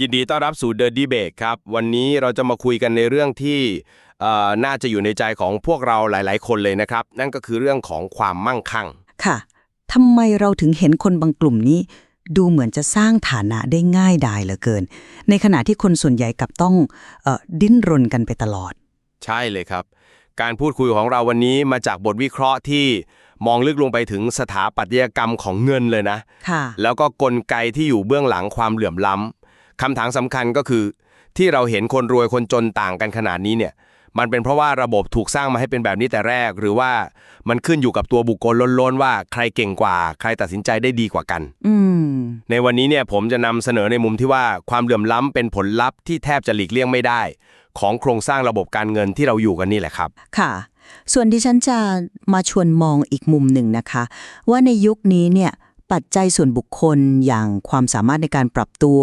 ยินดีต้อนรับสู่ The Debate ครับ วันนี้เราจะมาคุยกันในเรื่องที่เอ่อน่าจะอยู่ในใจของพวกเราหลาย ๆ คนเลยนะครับ นั่นก็คือเรื่องของความมั่งคั่ง ค่ะทำไมเราถึงเห็นคนบางกลุ่มนี้ ดูเหมือนจะสร้างฐานะได้ง่ายดายเหลือเกิน ในขณะที่คนส่วนใหญ่กลับต้องเออดิ้นรนกันไปตลอด ใช่เลยครับ การพูดคุยของเราวันนี้มาจากบทวิเคราะห์ที่มองลึกลงไปถึงสถาปัตยกรรมของเงินเลยนะ ค่ะ แล้วก็กลไกที่อยู่เบื้องหลังความเหลื่อมล้ำ คำถามสำคัญก็คือ ที่เราเห็นคนรวยคนจนต่างกันขนาดนี้เนี่ย มันเป็นเพราะว่าระบบถูกสร้างมาให้เป็นแบบนี้แต่แรก หรือว่ามันขึ้นอยู่กับตัวบุคคลล้นๆว่าใครเก่งกว่า ใครตัดสินใจได้ดีกว่ากันอืมในวันนี้เนี่ยผมจะนำเสนอในมุมที่ว่าความเหลื่อมล้ำเป็นผลลัพธ์ที่แทบจะหลีกเลี่ยงไม่ได้ ของโครงสร้างระบบการเงินที่เราอยู่กันนี่แหละครับ ค่ะส่วนที่ฉันจะมาชวนมองอีกมุมหนึ่งนะคะ ว่าในยุคนี้เนี่ย ปัจจัยส่วนบุคคลอย่างความสามารถในการปรับตัว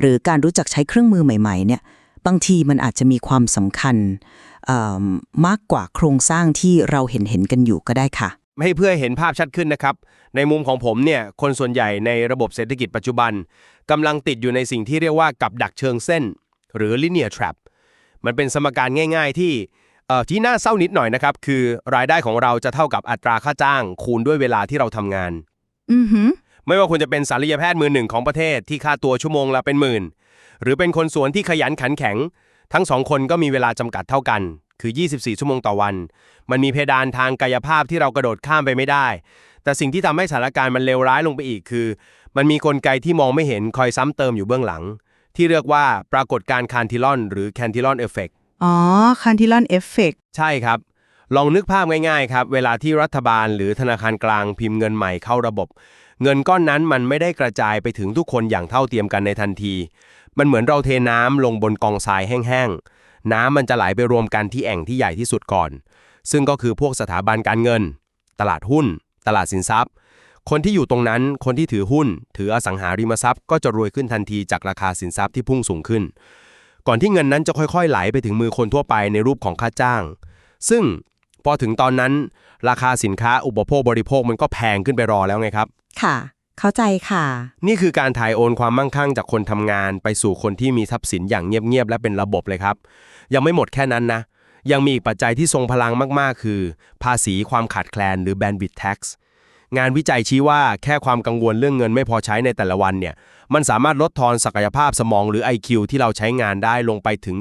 หรือการรู้จักใช้เครื่องมือใหม่ ๆ เนี่ยบางทีมันอาจจะมีความสำคัญมากกว่าโครงสร้างที่เราเห็นเห็นกันอยู่ก็ได้ค่ะ ให้เพื่อเห็นภาพชัดขึ้นนะครับ ในมุมของผมเนี่ยคนส่วนใหญ่ในระบบเศรษฐกิจปัจจุบันกำลังติดอยู่ในสิ่งที่เรียกว่ากับดักเชิงเส้น หรือ linear trap มันเป็นสมการง่าย ๆ ที่ที่น่าเศร้านิดหน่อยนะครับ คือรายได้ของเราจะเท่ากับอัตราค่าจ้าง คูณด้วยเวลาที่เราทำงาน อือหือ ไม่ว่าคุณจะเป็นศัลยแพทย์มือหนึ่งของประเทศที่ค่าตัวชั่วโมงละเป็นหมื่น หรือเป็นคนสวนที่ขยันขันแข็ง ทั้งสองคนก็มีเวลาจำกัดเท่ากัน คือ 24 ชั่วโมงต่อวัน มันมีเพดานทางกายภาพที่เรากระโดดข้ามไปไม่ได้ แต่สิ่งที่ทำให้สถานการณ์มันเลวร้ายลงไปอีกคือ มันมีกลไกที่มองไม่เห็นคอยซ้ำเติมอยู่เบื้องหลัง ที่เรียกว่าปรากฏการณ์คานทิลอน หรือแคนทิลอนเอฟเฟก อ๋อคันทิลอนเอฟเฟกใช่ครับ ลองนึกภาพง่ายๆครับ เวลาที่รัฐบาลหรือธนาคารกลางพิมพ์เงินใหม่เข้าระบบ เงินก้อนนั้นมันไม่ได้กระจายไปถึงทุกคนอย่างเท่าเทียมกันในทันที มันเหมือนเราเทน้ำลงบนกองทรายแห้งๆ น้ำมันจะไหลไปรวมกันที่แอ่งที่ใหญ่ที่สุดก่อน ซึ่งก็คือพวกสถาบันการเงิน ตลาดหุ้น ตลาดสินทรัพย์ คนที่อยู่ตรงนั้นคนที่ถือหุ้น ถืออสังหาริมทรัพย์ก็จะรวยขึ้นทันทีจากราคาสินทรัพย์ที่พุ่งสูงขึ้น ก่อนที่เงินนั้นจะค่อยๆ ไหลไปถึงมือคนทั่วไปในรูปของค่าจ้างซึ่ง พอถึงตอนนั้น ราคาสินค้าอุปโภคบริโภคมันก็แพงขึ้นไปรอแล้วไงครับ ค่ะ เข้าใจค่ะ นี่คือการถ่ายโอนความมั่งคั่งจากคนทำงาน ไปสู่คนที่มีทรัพย์สินอย่างเงียบๆและเป็นระบบเลยครับ ยังไม่หมดแค่นั้นนะ ยังมีอีกปัจจัยที่ทรงพลังมากๆ คือ ภาษีความขาดแคลนหรือ bandwidth tax งานวิจัยชี้ว่าแค่ความกังวลเรื่องเงินไม่พอใช้ในแต่ละวันเนี่ย มันสามารถลดทอนศักยภาพสมองหรือ IQ ที่เราใช้งานได้ลงไปถึง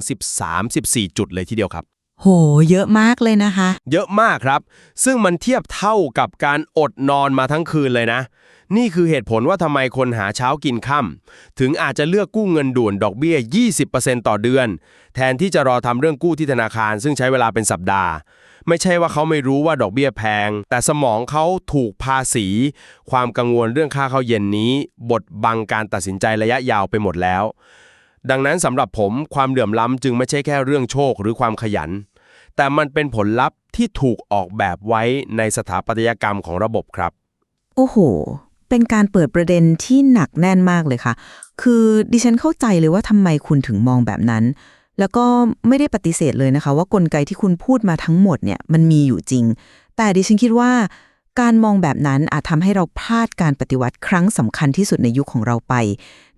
13-14 จุดเลยทีเดียวครับ โห เยอะมากเลยนะคะ เยอะมากครับ ซึ่งมันเทียบเท่ากับการอดนอนมาทั้งคืนเลยนะ นี่คือเหตุผลว่าทำไมคนหาเช้ากินค่ำถึงอาจจะเลือกกู้เงินด่วนดอกเบี้ย 20%ต่อเดือน แทนที่จะรอทำเรื่องกู้ที่ธนาคาร ซึ่งใช้เวลาเป็นสัปดาห์ ไม่ใช่ว่าเขาไม่รู้ว่าดอกเบี้ยแพง แต่สมองเขาถูกภาษี ความกังวลเรื่องค่าข้าวเย็นนี้ บดบังการตัดสินใจระยะยาวไปหมดแล้วดังนั้นสำหรับผมความเหลื่อมล้ำจึงไม่ใช่แค่เรื่องโชคหรือความขยัน แต่มันเป็นผลลัพธ์ที่ถูกออกแบบไว้ในสถาปัตยกรรมของระบบครับ โอ้โห เป็นการเปิดประเด็นที่หนักแน่นมากเลยค่ะ คือดิฉันเข้าใจเลยว่าทำไมคุณถึงมองแบบนั้น แล้วก็ไม่ได้ปฏิเสธเลยนะคะ ว่ากลไกที่คุณพูดมาทั้งหมดเนี่ยมันมีอยู่จริง แต่ดิฉันคิดว่าการมองแบบนั้นอาจทำให้เราพลาดการปฏิวัติครั้งสำคัญที่สุดในยุคของเราไป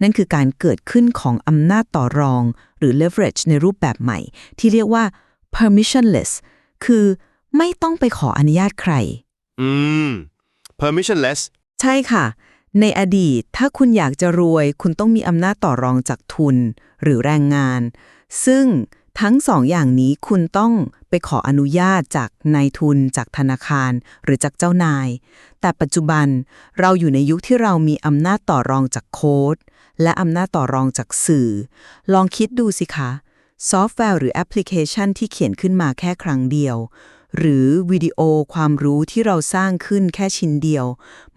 นั่นคือการเกิดขึ้นของอำนาจต่อรอง หรือ leverage ในรูปแบบใหม่ ที่เรียกว่า permissionless คือไม่ต้องไปขออนุญาตใคร อืม permissionless ใช่ค่ะ ในอดีตถ้าคุณอยากจะรวย คุณต้องมีอำนาจต่อรองจากทุนหรือแรงงาน ซึ่งทั้งสองอย่างนี้คุณต้องไปขออนุญาตจากนายทุน จากธนาคาร หรือจากเจ้านาย แต่ปัจจุบันเราอยู่ในยุคที่เรามีอำนาจต่อรองจากโค้ด และอำนาจต่อรองจากสื่อ ลองคิดดูสิคะ ซอฟต์แวร์หรือแอปพลิเคชันที่เขียนขึ้นมาแค่ครั้งเดียว หรือวิดีโอความรู้ที่เราสร้างขึ้นแค่ชิ้นเดียว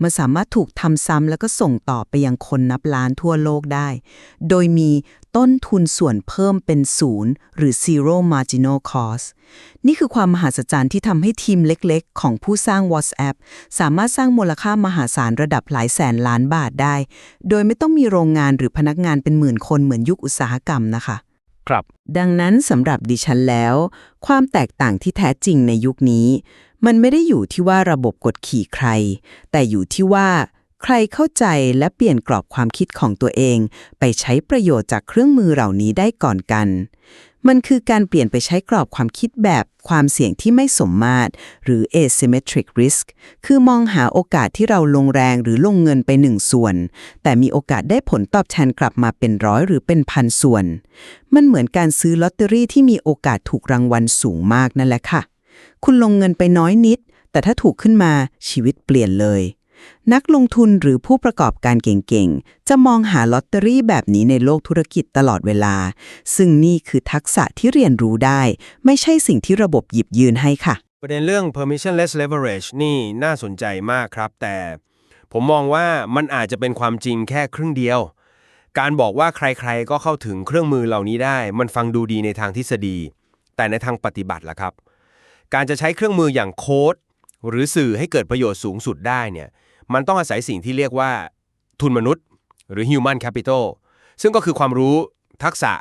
มันสามารถถูกทำซ้ำแล้วก็ส่งต่อไปยังคนนับล้านทั่วโลกได้ โดยมีต้นทุนส่วนเพิ่มเป็นศูนย์หรือ zero marginal cost นี่คือความมหัศจรรย์ที่ทำให้ทีมเล็กๆ ของผู้สร้าง WhatsApp สามารถสร้างมูลค่ามหาศาลระดับหลายแสนล้านบาทได้ โดยไม่ต้องมีโรงงานหรือพนักงานเป็นหมื่นคนเหมือนยุคอุตสาหกรรมนะคะ ครับ ดังนั้นสำหรับดิฉันแล้ว ความแตกต่างที่แท้จริงในยุคนี้ มันไม่ได้อยู่ที่ว่าระบบกดขี่ใคร แต่อยู่ที่ว่า ใครเข้าใจและเปลี่ยนกรอบความคิดของตัวเอง ไปใช้ประโยชน์จากเครื่องมือเหล่านี้ได้ก่อนกัน มันคือการเปลี่ยนไปใช้กรอบความคิดแบบความเสี่ยงที่ไม่สมมาตร หรือ asymmetric risk คือมองหาโอกาสที่เราลงแรงหรือลงเงินไปหนึ่งส่วน แต่มีโอกาสได้ผลตอบแทนกลับมาเป็นร้อยหรือเป็นพันส่วน มันเหมือนการซื้อลอตเตอรี่ที่มีโอกาสถูกรางวัลสูงมากนั่นแหละค่ะ คุณลงเงินไปน้อยนิด แต่ถ้าถูกขึ้นมาชีวิตเปลี่ยนเลย นักลงทุนหรือผู้ประกอบการเก่งๆ จะมองหาลอตเตอรี่แบบนี้ในโลกธุรกิจตลอดเวลา ซึ่งนี่คือทักษะที่เรียนรู้ได้ ไม่ใช่สิ่งที่ระบบหยิบยืนให้ค่ะ ประเด็นเรื่อง permissionless leverage นี่น่าสนใจมากครับ แต่ผมมองว่ามันอาจจะเป็นความจริงแค่ครึ่งเดียว การบอกว่าใครๆ ก็เข้าถึงเครื่องมือเหล่านี้ได้ มันฟังดูดีในทางทฤษฎี แต่ในทางปฏิบัติล่ะครับ การจะใช้เครื่องมืออย่างโค้ดหรือสื่อให้เกิดประโยชน์สูงสุดได้เนี่ย มันต้องอาศัยสิ่งที่เรียกว่า ทุนมนุษย์ หรือ human capital ซึ่งก็คือความรู้ทักษะ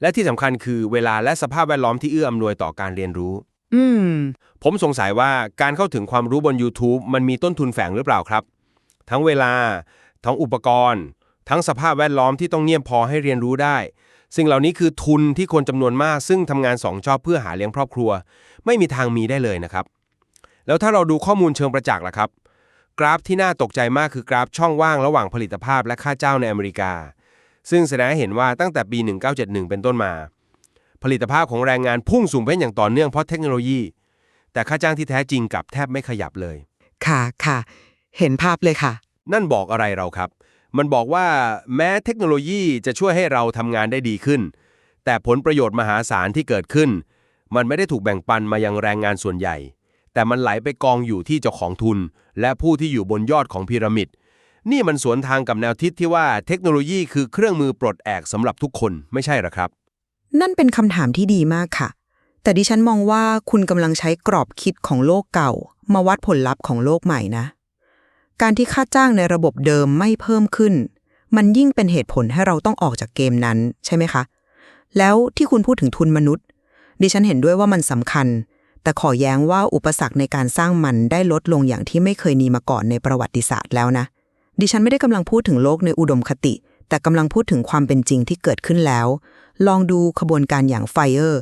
และที่สำคัญคือเวลาและสภาพแวดล้อมที่เอื้ออำนวยต่อการเรียนรู้ อืม ผมสงสัยว่าการเข้าถึงความรู้บน YouTube มันมีต้นทุนแฝงหรือเปล่าครับ ทั้งเวลา ทั้งอุปกรณ์ ทั้งสภาพแวดล้อมที่ต้องเงียบพอให้เรียนรู้ได้ สิ่งเหล่านี้คือทุนที่คนจำนวนมาก ซึ่งทำงานสองจอบเพื่อหาเลี้ยงครอบครัว ไม่มีทางมีได้เลยนะครับ แล้วถ้าเราดูข้อมูลเชิงประจักษ์ล่ะครับ กราฟที่น่าตกใจมากคือกราฟช่องว่างระหว่างผลิตภาพและค่าเจ้าในอเมริกา ซึ่งแสดงให้เห็นว่าตั้งแต่ปี 1971 เป็นต้นมา ผลิตภาพของแรงงานพุ่งสูงเป็นอย่างต่อเนื่องเพราะเทคโนโลยี แต่ค่าจ้างที่แท้จริงกลับแทบไม่ขยับเลย ค่ะค่ะ เห็นภาพเลยค่ะ นั่นบอกอะไรเราครับ มันบอกว่าแม้เทคโนโลยีจะช่วยให้เราทำงานได้ดีขึ้น แต่ผลประโยชน์มหาศาลที่เกิดขึ้น มันไม่ได้ถูกแบ่งปันมายังแรงงานส่วนใหญ่ แต่มันไหลไปกองอยู่ที่เจ้าของทุน และผู้ที่อยู่บนยอดของพีระมิด นี่มันสวนทางกับแนวคิดที่ว่าเทคโนโลยีคือเครื่องมือปลดแอกสำหรับทุกคนไม่ใช่หรอครับ นั่นเป็นคำถามที่ดีมากค่ะ แต่ดิฉันมองว่าคุณกำลังใช้กรอบคิดของโลกเก่า มาวัดผลลัพธ์ของโลกใหม่นะ การที่ค่าจ้างในระบบเดิมไม่เพิ่มขึ้น มันยิ่งเป็นเหตุผลให้เราต้องออกจากเกมนั้น ใช่ไหมคะ แล้วที่คุณพูดถึงทุนมนุษย์ ดิฉันเห็นด้วยว่ามันสำคัญ แต่ขอแย้งว่าอุปสรรคในการสร้างมันได้ลดลงอย่างที่ไม่เคยมีมาก่อนในประวัติศาสตร์แล้วนะ ดิฉันไม่ได้กำลังพูดถึงโลกในอุดมคติ แต่กำลังพูดถึงความเป็นจริงที่เกิดขึ้นแล้ว ลองดูขบวนการอย่าง FIRE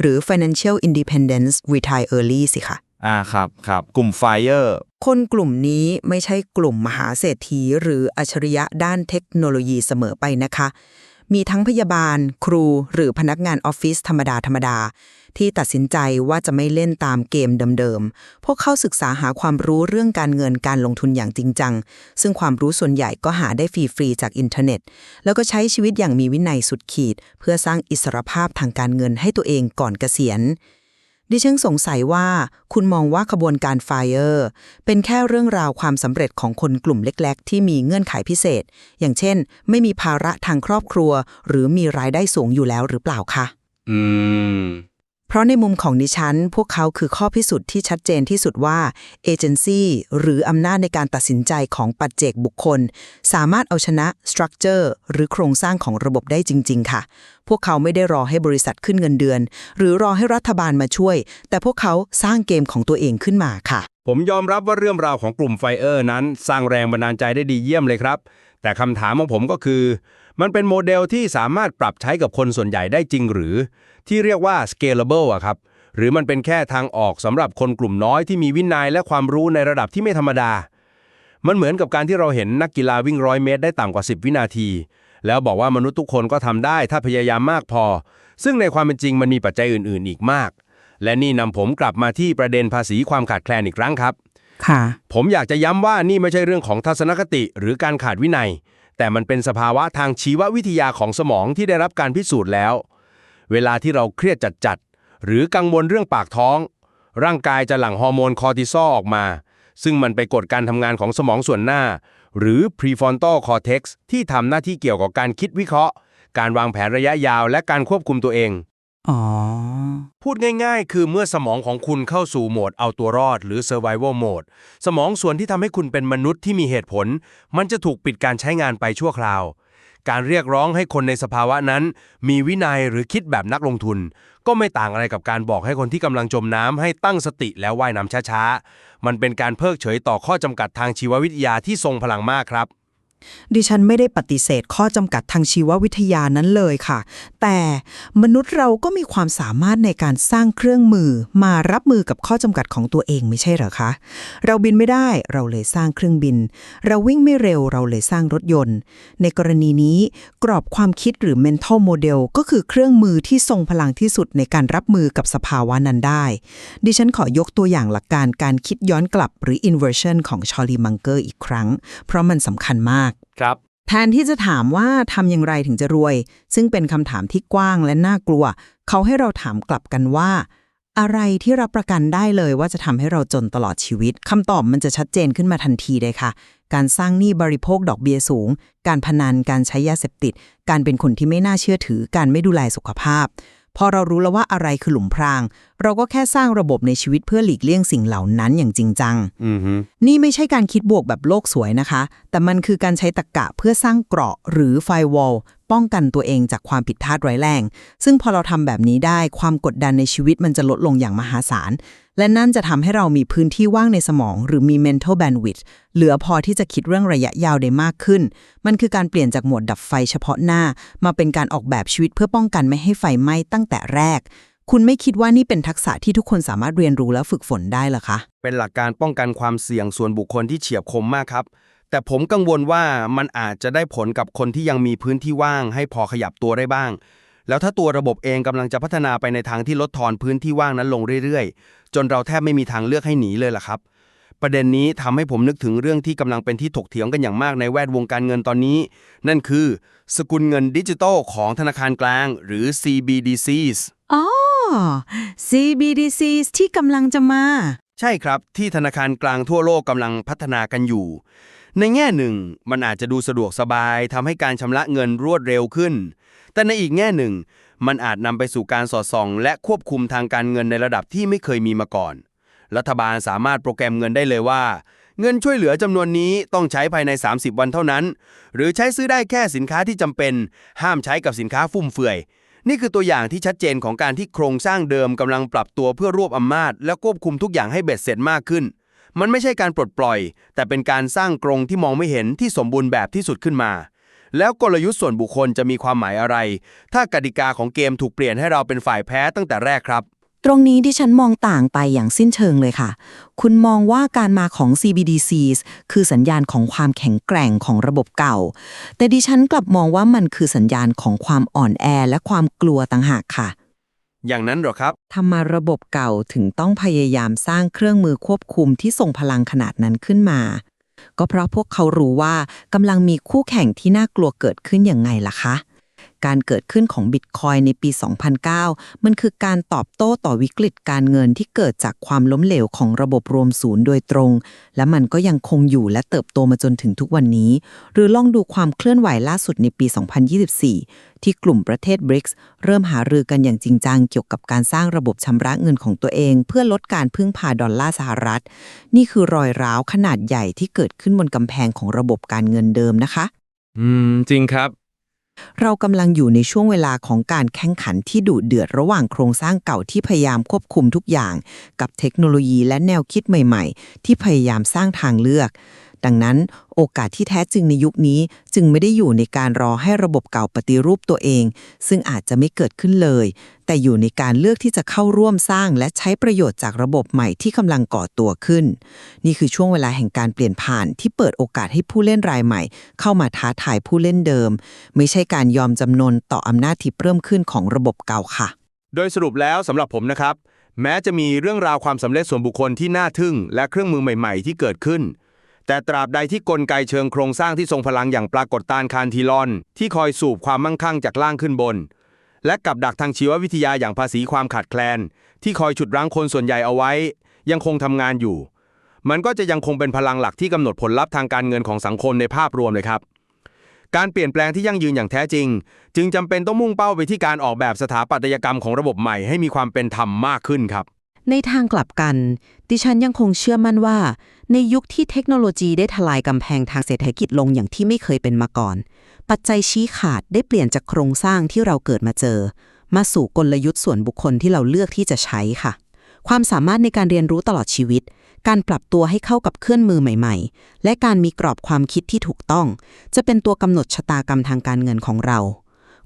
หรือ Financial Independence Retire Early สิคะอ่าครับครับกลุ่ม Fire คนกลุ่มนี้ไม่ใช่กลุ่มมหาเศรษฐี หรืออัจฉริยะด้านเทคโนโลยีเสมอไปนะคะ มีทั้งพยาบาล ครู หรือพนักงานออฟฟิศธรรมดาธรรมดาที่ตัดสินใจว่าจะไม่เล่นตามเกมเดิมๆ พวกเขาศึกษาหาความรู้เรื่องการเงินการลงทุนอย่างจริงจัง ซึ่งความรู้ส่วนใหญ่ก็หาได้ฟรีๆจากอินเทอร์เน็ต แล้วก็ใช้ชีวิตอย่างมีวินัยสุดขีด เพื่อสร้างอิสรภาพทางการเงินให้ตัวเองก่อนเกษียณ ดิฉันสงสัยว่าคุณมองว่าขบวนการไฟเออร์เป็นแค่เรื่องราวความสำเร็จของคนกลุ่มเล็ก ๆ ที่มีเงื่อนไขพิเศษ อย่างเช่น ไม่มีภาระทางครอบครัว หรือมีรายได้สูงอยู่แล้วหรือเปล่าคะ อืม เพราะในมุมของดิฉัน พวกเขาคือข้อพิสูจน์ที่ชัดเจนที่สุดว่าเอเจนซี่หรืออำนาจในการตัดสินใจของปัจเจกบุคคล สามารถเอาชนะสตรัคเจอร์หรือโครงสร้างของระบบได้จริง ๆ ค่ะ พวกเขาไม่ได้รอให้บริษัทขึ้นเงินเดือน หรือรอให้รัฐบาลมาช่วย แต่พวกเขาสร้างเกมของตัวเองขึ้นมาค่ะ ผมยอมรับว่าเรื่องราวของกลุ่มไฟเออร์นั้น สร้างแรงบันดาลใจได้ดีเยี่ยมเลยครับ แต่คำถามของผมก็คือ มันเป็นโมเดลที่สามารถปรับใช้กับคนส่วนใหญ่ได้จริงหรือ ที่เรียกว่า scalable อะครับ หรือมันเป็นแค่ทางออกสำหรับคนกลุ่มน้อยที่มีวินัยและความรู้ในระดับที่ไม่ธรรมดา มันเหมือนกับการที่เราเห็นนักกีฬาวิ่งร้อยเมตรได้ต่ำกว่า 10 วินาที แล้วบอกว่ามนุษย์ทุกคนก็ทำได้ถ้าพยายามมากพอ ซึ่งในความเป็นจริงมันมีปัจจัยอื่น ๆ อีกมาก และนี่นำผมกลับมาที่ประเด็นภาษีความขาดแคลนอีกครั้งครับค่ะผมอยากจะย้ำว่านี่ไม่ใช่เรื่องของทัศนคติหรือการขาดวินัย แต่มันเป็นสภาวะทางชีววิทยาของสมองที่ได้รับการพิสูจน์แล้ว เวลาที่เราเครียดจัดๆ หรือกังวลเรื่องปากท้อง ร่างกายจะหลั่งฮอร์โมนคอร์ติซอลออกมา ซึ่งมันไปกดการทำงานของสมองส่วนหน้า หรือ prefrontal cortex ที่ทำหน้าที่เกี่ยวกับการคิดวิเคราะห์ การวางแผนระยะยาวและการควบคุมตัวเอง อ๋อ พูดง่ายๆ คือเมื่อสมองของคุณเข้าสู่โหมดเอาตัวรอดหรือ survival mode สมองส่วนที่ทำให้คุณเป็นมนุษย์ที่มีเหตุผล มันจะถูกปิดการใช้งานไปชั่วคราว การเรียกร้องให้คนในสภาวะนั้น มีวินัยหรือคิดแบบนักลงทุน ก็ไม่ต่างอะไรกับการบอกให้คนที่กำลังจมน้ำให้ตั้งสติแล้วว่ายน้ำช้าๆ มันเป็นการเพิกเฉยต่อข้อจำกัดทางชีววิทยาที่ทรงพลังมากครับ ดิฉันไม่ได้ปฏิเสธข้อจำกัดทางชีววิทยานั้นเลยค่ะ แต่มนุษย์เราก็มีความสามารถในการสร้างเครื่องมือมารับมือกับข้อจำกัดของตัวเองไม่ใช่เหรอคะ เราบินไม่ได้เราเลยสร้างเครื่องบิน เราวิ่งไม่เร็วเราเลยสร้างรถยนต์ ในกรณีนี้กรอบความคิดหรือ mental model ก็คือเครื่องมือที่ทรงพลังที่สุดในการรับมือกับสภาวะนั้นได้ ดิฉันขอยกตัวอย่างหลักการการคิดย้อนกลับหรือ inversion ของชอลลีมังเกอร์อีกครั้ง เพราะมันสำคัญมากครับ แทนที่จะถามว่าทำอย่างไรถึงจะรวย ซึ่งเป็นคำถามที่กว้างและน่ากลัว เขาให้เราถามกลับกันว่า อะไรที่รับประกันได้เลยว่าจะทำให้เราจนตลอดชีวิตคำตอบมันจะชัดเจนขึ้นมาทันทีเลยค่ะ การสร้างหนี้บริโภคดอกเบี้ยสูง การพนันการใช้ยาเสพติด การเป็นคนที่ไม่น่าเชื่อถือ การไม่ดูแลสุขภาพ พอเรารู้แล้วว่าอะไรคือหลุมพราง เราก็แค่สร้างระบบในชีวิตเพื่อหลีกเลี่ยงสิ่งเหล่านั้นอย่างจริงจังอือฮึนี่ไม่ใช่การคิดบวกแบบโลกสวยนะคะ แต่มันคือการใช้ตรรกะเพื่อสร้างเกราะหรือไฟวอลป้องกันตัวเองจากความผิดพลาดร้ายแรง ซึ่งพอเราทำแบบนี้ได้ความกดดันในชีวิตมันจะลดลงอย่างมหาศาล และนั่นจะทำให้เรามีพื้นที่ว่างในสมอง หรือมี mental bandwidth เหลือพอที่จะคิดเรื่องระยะยาวได้มากขึ้น มันคือการเปลี่ยนจากโหมดดับไฟเฉพาะหน้า มาเป็นการออกแบบชีวิตเพื่อป้องกันไม่ให้ไฟไหม้ตั้งแต่แรก คุณไม่คิดว่านี่เป็นทักษะที่ทุกคนสามารถเรียนรู้และฝึกฝนได้เหรอคะ เป็นหลักการป้องกันความเสี่ยงส่วนบุคคลที่เฉียบคมมากครับ แต่ผมกังวลว่ามันอาจจะได้ผลกับคนที่ยังมีพื้นที่ว่าง ให้พอขยับตัวได้บ้าง แล้วถ้าตัวระบบเองกำลังจะพัฒนาไปในทางที่ลดทอนพื้นที่ว่างนั้นลงเรื่อยๆ จนเราแทบไม่มีทางเลือกให้หนีเลยล่ะครับ ประเด็นนี้ทำให้ผมนึกถึงเรื่องที่กำลังเป็นที่ถกเถียงกันอย่างมากในแวดวงการเงินตอนนี้ นั่นคือ สกุลเงินดิจิทัลของธนาคารกลาง หรือ CBDCs อ๋อ CBDCs ที่กำลังจะมา ใช่ครับที่ธนาคารกลางทั่วโลกกำลังพัฒนากันอยู่ ในแง่หนึ่ง มันอาจจะดูสะดวกสบายทำให้การชำระเงินรวดเร็วขึ้น แต่ในอีกแง่หนึ่ง มันอาจนำไปสู่การสอดส่อง และควบคุมทางการเงินในระดับที่ไม่เคยมีมาก่อน รัฐบาลสามารถโปรแกรมเงินได้เลยว่าเงินช่วยเหลือจำนวนนี้ต้องใช้ภายใน 30 วันเท่านั้น หรือใช้ซื้อได้แค่สินค้าที่จำเป็น ห้ามใช้กับสินค้าฟุ่มเฟือย นี่คือตัวอย่างที่ชัดเจนของการที่โครงสร้างเดิมกำลังปรับตัวเพื่อรวบอำนาจ และควบคุมทุกอย่างให้เบ็ดเสร็จมากขึ้น มันไม่ใช่การปลดปล่อย แต่เป็นการสร้างกรงที่มองไม่เห็นที่สมบูรณ์แบบที่สุดขึ้นมา แล้วกลยุทธ์ส่วนบุคคลจะมีความหมายอะไร ถ้ากติกาของเกมถูกเปลี่ยนให้เราเป็นฝ่ายแพ้ตั้งแต่แรกครับ ตรงนี้ที่ฉันมองต่างไปอย่างสิ้นเชิงเลยค่ะ คุณมองว่าการมาของ CBDCs คือสัญญาณของความแข็งแกร่งของระบบเก่า แต่ดิฉันกลับมองว่ามันคือสัญญาณของความอ่อนแอและความกลัวต่างหากค่ะ อย่างนั้นเหรอครับทำไมระบบเก่าถึงต้องพยายามสร้างเครื่องมือควบคุมที่ทรงพลังขนาดนั้นขึ้นมา ก็เพราะพวกเขารู้ว่ากำลังมีคู่แข่งที่น่ากลัวเกิดขึ้นอย่างไงล่ะคะ การเกิดขึ้นของบิตคอยในปี 2009 มันคือการตอบโต้ต่อวิกฤตการเงินที่เกิดจากความล้มเหลวของระบบรวมศูนย์โดยตรง และมันก็ยังคงอยู่และเติบโตมาจนถึงทุกวันนี้ หรือลองดูความเคลื่อนไหวล่าสุดในปี 2024 ที่กลุ่มประเทศ BRICS เริ่มหารือกันอย่างจริงจังเกี่ยวกับการสร้างระบบชำระเงินของตัวเอง เพื่อลดการพึ่งพาดอลลาร์สหรัฐ นี่คือรอยร้าวขนาดใหญ่ที่เกิดขึ้นบนกำแพงของระบบการเงินเดิมนะคะ อืม จริงครับ เรากำลังอยู่ในช่วงเวลาของการแข่งขันที่ดุเดือดระหว่างโครงสร้างเก่าที่พยายามควบคุมทุกอย่าง กับเทคโนโลยีและแนวคิดใหม่ ๆ ที่พยายามสร้างทางเลือก ดังนั้นโอกาสที่แท้จริงในยุคนี้จึงไม่ได้อยู่ในการรอให้ระบบเก่าปฏิรูปตัวเอง ซึ่งอาจจะไม่เกิดขึ้นเลย แต่อยู่ในการเลือกที่จะเข้าร่วมสร้างและใช้ประโยชน์จากระบบใหม่ที่กำลังก่อตัวขึ้น นี่คือช่วงเวลาแห่งการเปลี่ยนผ่านที่เปิดโอกาสให้ผู้เล่นรายใหม่ เข้ามาท้าทายผู้เล่นเดิม ไม่ใช่การยอมจำนนต่ออำนาจที่เพิ่มขึ้นของระบบเก่าค่ะ โดยสรุปแล้วสำหรับผมนะครับ แม้จะมีเรื่องราวความสำเร็จส่วนบุคคลที่น่าทึ่ง และเครื่องมือใหม่ ๆ ที่เกิดขึ้น แต่ตราบใดที่กลไกเชิงโครงสร้างที่ทรงพลังอย่างปรากฏตานคานทีลอน ที่คอยสูบความมั่งคั่งจากล่างขึ้นบน และกับดักทางชีววิทยาอย่างภาษีความขาดแคลน ที่คอยฉุดรั้งคนส่วนใหญ่เอาไว้ ยังคงทำงานอยู่ มันก็จะยังคงเป็นพลังหลักที่กำหนดผลลัพธ์ทางการเงินของสังคมในภาพรวมเลยครับ การเปลี่ยนแปลงที่ยั่งยืนอย่างแท้จริง จึงจำเป็นต้องมุ่งเป้าไปที่การออกแบบสถาปัตยกรรมของระบบใหม่ให้มีความเป็นธรรมมากขึ้นครับ ในทางกลับกัน ดิฉันยังคงเชื่อมั่นว่า ในยุคที่เทคโนโลยีได้ทลายกำแพงทางเศรษฐกิจลงอย่างที่ไม่เคยเป็นมาก่อน ปัจจัยชี้ขาดได้เปลี่ยนจากโครงสร้างที่เราเกิดมาเจอ มาสู่กลยุทธ์ส่วนบุคคลที่เราเลือกที่จะใช้ค่ะ ความสามารถในการเรียนรู้ตลอดชีวิต การปรับตัวให้เข้ากับเคลื่อนมือใหม่ ๆ และการมีกรอบความคิดที่ถูกต้อง จะเป็นตัวกำหนดชะตากรรมทางการเงินของเรา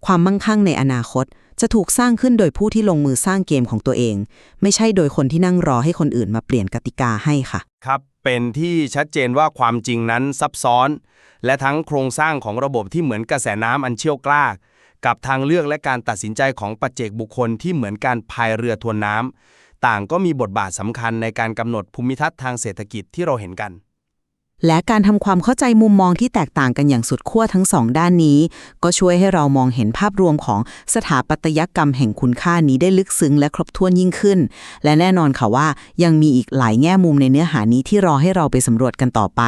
ความมั่งคั่งในอนาคต จะถูกสร้างขึ้นโดยผู้ที่ลงมือสร้างเกมของตัวเอง ไม่ใช่โดยคนที่นั่งรอให้คนอื่นมาเปลี่ยนกติกาให้ค่ะ ครับ เป็นที่ชัดเจนว่าความจริงนั้นซับซ้อน และทั้งโครงสร้างของระบบที่เหมือนกระแสน้ำอันเชี่ยวกล้า กับทางเลือกและการตัดสินใจของปัจเจกบุคคลที่เหมือนการพายเรือทวนน้ำต่างก็มีบทบาทสำคัญในการกำหนดภูมิทัศน์ทางเศรษฐกิจที่เราเห็นกัน และการทำความเข้าใจมุมมองที่แตกต่างกันอย่างสุดขั้วทั้งสองด้านนี้ ก็ช่วยให้เรามองเห็นภาพรวมของสถาปัตยกรรมแห่งคุณค่านี้ได้ลึกซึ้งและครบถ้วนยิ่งขึ้น และแน่นอนค่ะว่ายังมีอีกหลายแง่มุมในเนื้อหานี้ที่รอให้เราไปสำรวจกันต่อไป